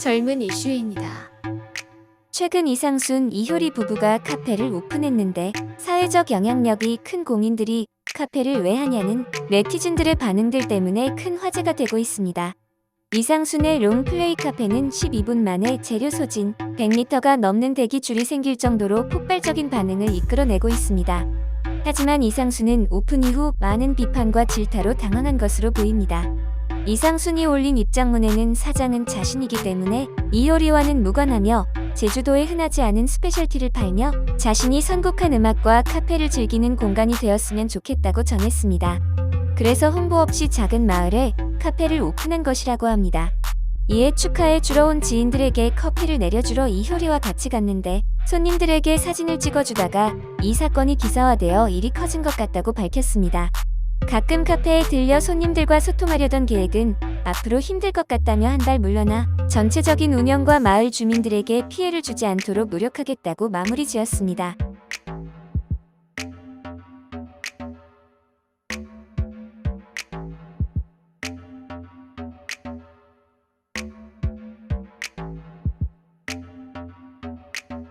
젊은 이슈입니다. 최근 이상순 이효리 부부가 카페를 오픈했는데 사회적 영향력이 큰 공인들이 카페를 왜 하냐는 네티즌들의 반응들 때문에 큰 화제가 되고 있습니다. 이상순의 롱플레이 카페는 12분 만에 재료 소진 100m가 넘는 대기 줄이 생길 정도로 폭발적인 반응을 이끌어내고 있습니다. 하지만 이상순은 오픈 이후 많은 비판과 질타로 당황한 것으로 보입니다. 이상순이 올린 입장문에는 사장은 자신이기 때문에 이효리와는 무관하며 제주도에 흔하지 않은 스페셜티를 팔며 자신이 선곡한 음악과 카페를 즐기는 공간이 되었으면 좋겠다고 전했습니다. 그래서 홍보 없이 작은 마을에 카페를 오픈한 것이라고 합니다. 이에 축하해 주러 온 지인들에게 커피를 내려주러 이효리와 같이 갔는데 손님들에게 사진을 찍어주다가 이 사건이 기사화되어 일이 커진 것 같다고 밝혔습니다. 가끔 카페에 들려 손님들과 소통하려던 계획은 앞으로 힘들 것 같다며 한 달 물러나 전체적인 운영과 마을 주민들에게 피해를 주지 않도록 노력하겠다고 마무리 지었습니다.